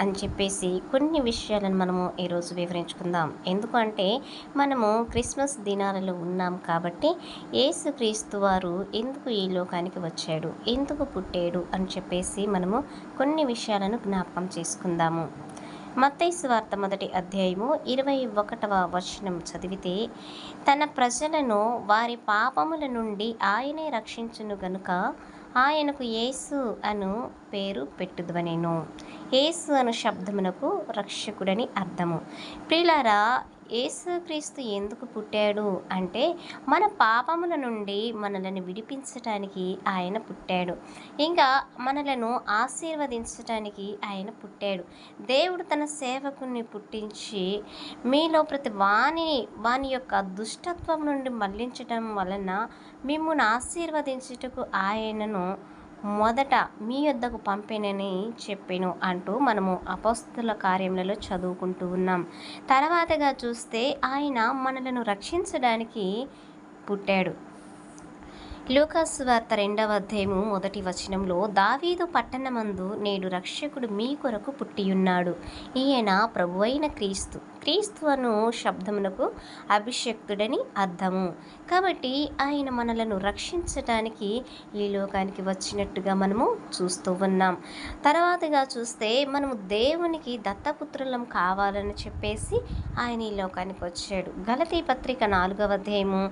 అని చెప్పేసి కొన్ని విషయాలను మనము ఈరోజు వివరించుకుందాం. ఎందుకంటే మనము క్రిస్మస్ దినాలలో ఉన్నాం కాబట్టి యేసుక్రీస్తు వారు ఎందుకు ఈ లోకానికి వచ్చాడు? ఎందుకు పుట్టాడు? అని చెప్పేసి మనము కొన్ని విషయాలను జ్ఞాపకం చేసుకుందాము. మత్తైసు వార్త మొదటి అధ్యాయము ఇరవై ఒకటవ వచనం చదివితే తన ప్రజలను వారి పాపముల నుండి ఆయనే రక్షించును గనుక ఆయనకు యేసు అను పేరు పెట్టుదువనేను. యేసు అను శబ్దమునకు రక్షకుడని అర్థము. ప్రిలారా యేసుక్రీస్తు ఎందుకు పుట్టాడు అంటే మన పాపముల నుండి మనలను విడిపించటానికి ఆయన పుట్టాడు. ఇంకా మనలను ఆశీర్వదించటానికి ఆయన పుట్టాడు. దేవుడు తన సేవకుని పుట్టించి మీలో ప్రతి వాణి వాని యొక్క దుష్టత్వం నుండి మళ్ళించటం వలన మిమ్మల్ని ఆశీర్వదించుటకు ఆయనను మొదట మీ యొద్దకు పంపినని చెప్పాను అంటూ మనము అపస్తుల కార్యములలో చదువుకుంటూ ఉన్నాం. తర్వాతగా చూస్తే ఆయన మనలను రక్షించడానికి పుట్టాడు. లూకాసు వార్త రెండవ అధ్యాయము మొదటి వచనంలో దావీదు పట్టణమందు నేడు రక్షకుడు మీ కొరకు పుట్టియున్నాడు. ఈయన ప్రభువైన క్రీస్తు. క్రీస్తు అను శబ్దమునకు అభిషక్తుడని అర్థము. కాబట్టి ఆయన మనలను రక్షించటానికి ఈ లోకానికి వచ్చినట్టుగా మనము చూస్తూ ఉన్నాం. తర్వాతగా చూస్తే మనము దేవునికి దత్తపుత్రులం కావాలని చెప్పేసి ఆయన ఈ లోకానికి వచ్చాడు. గలతీ పత్రిక నాలుగవ అధ్యాయము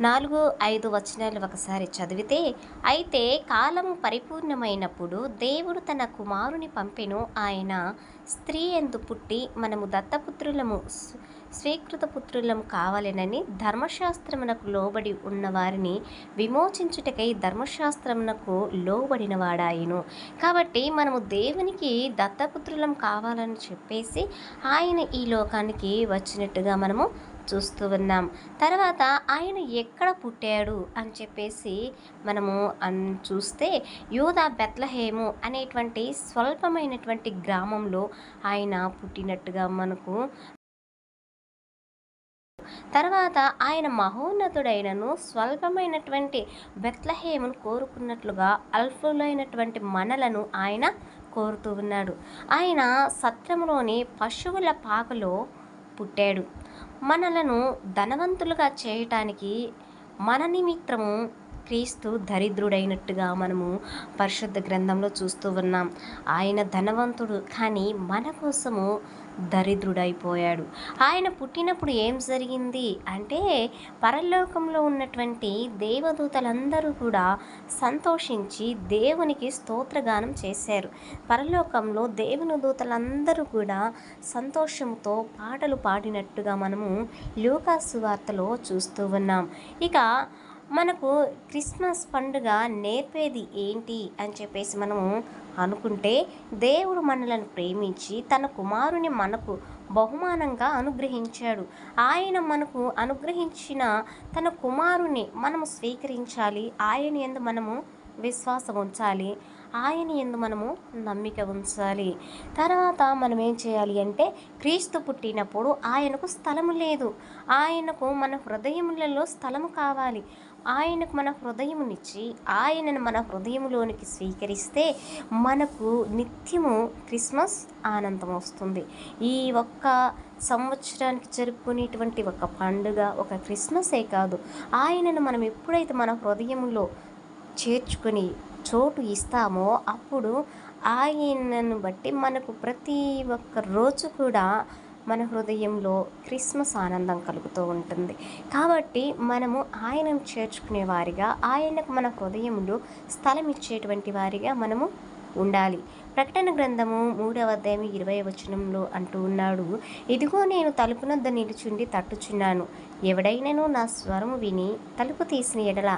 నాలుగు ఐదు వచనాలు ఒకసారి చదివితే అయితే కాలము పరిపూర్ణమైనప్పుడు దేవుడు తన కుమారుని పంపెను. ఆయన స్త్రీ ఎందు పుట్టి మనము దత్తపుత్రులము స్- స్వీకృత పుత్రులం కావాలనని ధర్మశాస్త్రమునకు లోబడి ఉన్నవారిని విమోచించుటకై ధర్మశాస్త్రమునకు లోబడిన వాడాయను. కాబట్టి మనము దేవునికి దత్తపుత్రులం కావాలని చెప్పేసి ఆయన ఈ లోకానికి వచ్చినట్టుగా మనము చూస్తూ ఉన్నాం. తర్వాత ఆయన ఎక్కడ పుట్టాడు అని చెప్పేసి మనము అన్ చూస్తే యూదా బెత్లహేము అనేటువంటి స్వల్పమైనటువంటి గ్రామంలో ఆయన పుట్టినట్టుగా మనకు తర్వాత ఆయన మహోన్నతుడైనను స్వల్పమైనటువంటి బెత్లహేమును కోరుకున్నట్లుగా అల్ఫులైనటువంటి మనలను ఆయన కోరుతూ ఉన్నాడు. ఆయన సత్రంలోని పశువుల పాకలో పుట్టాడు. మనలను ధనవంతులుగా చేయటానికి మన నిమిత్తము క్రీస్తు దరిద్రుడైనట్టుగా మనము పరిశుద్ధ గ్రంథంలో చూస్తూ ఉన్నాం. ఆయన ధనవంతుడు కానీ మన కోసము దరిద్రుడైపోయాడు. ఆయన పుట్టినప్పుడు ఏం జరిగింది అంటే పరలోకంలో ఉన్నటువంటి దేవదూతలందరూ కూడా సంతోషించి దేవునికి స్తోత్రగానం చేశారు. పరలోకంలో దేవుని దూతలందరూ కూడా సంతోషంతో పాటలు పాడినట్టుగా మనము లూకాసు వార్తలో చూస్తూ ఉన్నాం. ఇక మనకు క్రిస్మస్ పండుగ నేర్పేది ఏంటి అని చెప్పేసి మనము అనుకుంటే దేవుడు మనలను ప్రేమించి తన కుమారుని మనకు బహుమానంగా అనుగ్రహించాడు. ఆయన మనకు అనుగ్రహించిన తన కుమారుని మనము స్వీకరించాలి. ఆయన ఎందు మనము విశ్వాసం ఉంచాలి. ఆయన ఎందు మనము నమ్మిక ఉంచాలి. తర్వాత మనం ఏం చేయాలి అంటే క్రీస్తు పుట్టినప్పుడు ఆయనకు స్థలము లేదు. ఆయనకు మన హృదయములలో స్థలము కావాలి. ఆయనకు మన హృదయమునిచ్చి ఆయనను మన హృదయంలోనికి స్వీకరిస్తే మనకు నిత్యము క్రిస్మస్ ఆనందం వస్తుంది. ఈ ఒక్క సంవత్సరానికి జరుపుకునేటువంటి ఒక పండుగ ఒక క్రిస్మసే కాదు. ఆయనను మనం ఎప్పుడైతే మన హృదయంలో చేర్చుకొని చోటు ఇస్తామో అప్పుడు ఆయనను బట్టి మనకు ప్రతి ఒక్క రోజు కూడా మన హృదయంలో క్రిస్మస్ ఆనందం కలుగుతూ ఉంటుంది. కాబట్టి మనము ఆయనను చేర్చుకునే వారిగా ఆయనకు మన హృదయంలో స్థలం ఇచ్చేటువంటి వారిగా మనము ఉండాలి. ప్రకటన గ్రంథము మూడవ అధ్యాయం ఇరవై వచనంలో అంటూ ఉన్నాడు ఇదిగో నేను తలుపునొద్ద నిలుచుండి తట్టుచున్నాను. ఎవడైనను నా స్వరము విని తలుపు తీసిన ఎడల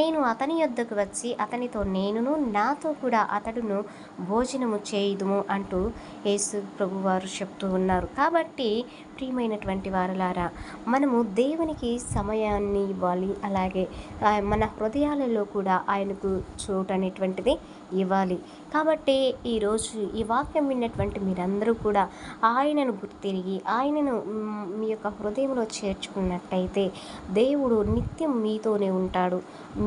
నేను అతని యొద్దకు వచ్చి అతనితో నేనును నాతో కూడా అతడును భోజనము చేయుదుము అంటూ యేసు ప్రభువారు చెప్తూ ఉన్నారు. కాబట్టి ప్రియమైనటువంటి వారలారా మనము దేవునికి సమయాన్ని ఇవ్వాలి. అలాగే మన హృదయాలలో కూడా ఆయనకు చోటు అనేటువంటిది ఇవ్వాలి. కాబట్టి ఈరోజు ఈ వాక్యం విన్నటువంటి మీరందరూ కూడా ఆయనను గుర్తిరిగి ఆయనను మీ యొక్క హృదయంలో చేర్చుకున్నట్టు చేర్చుకున్నట్టయితే దేవుడు నిత్యం మీతోనే ఉంటాడు.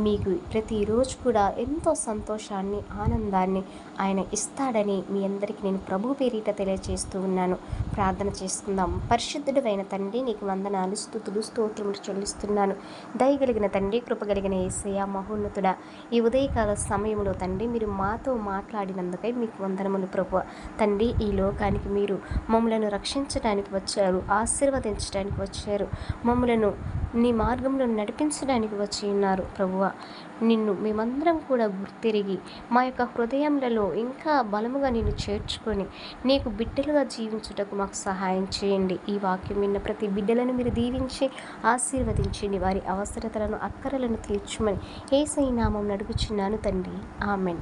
మీకు ప్రతిరోజు కూడా ఎంతో సంతోషాన్ని ఆనందాన్ని ఆయన ఇస్తాడని మీ అందరికీ నేను ప్రభు పేరిట తెలియజేస్తూ ఉన్నాను. ప్రార్థన చేసుకుందాం. పరిశుద్ధుడైన తండ్రి నీకు వందనాలు స్థుతులు స్తోత్రములు చెల్లిస్తున్నాను. దయగలిగిన తండ్రి కృపగలిగిన ఏసయ మహోన్నతుడ ఈ ఉదయకాల సమయంలో తండ్రి మీరు మాతో మాట్లాడినందుకై మీకు వందనములు ప్రభు తండ్రి ఈ లోకానికి మీరు మమ్మలను రక్షించడానికి వచ్చారు ఆశీర్వదించడానికి వచ్చారు. మమ్మలను నీ మార్గంలో నడిపించడానికి వచ్చి ఉన్నారు ప్రభువ. నిన్ను మేమందరం కూడా గుర్తిరిగి మా యొక్క హృదయములలో ఇంకా బలముగా నిన్ను చేర్చుకొని నీకు బిడ్డలుగా జీవించుటకు మాకు సహాయం చేయండి. ఈ వాక్యం విన్న ప్రతి బిడ్డలను మీరు దీవించి ఆశీర్వదించండి. వారి అవసరతలను అక్కరలను తీర్చుమని ఏసై నామం నడుపుచున్నాను తండ్రి. ఆమెన్.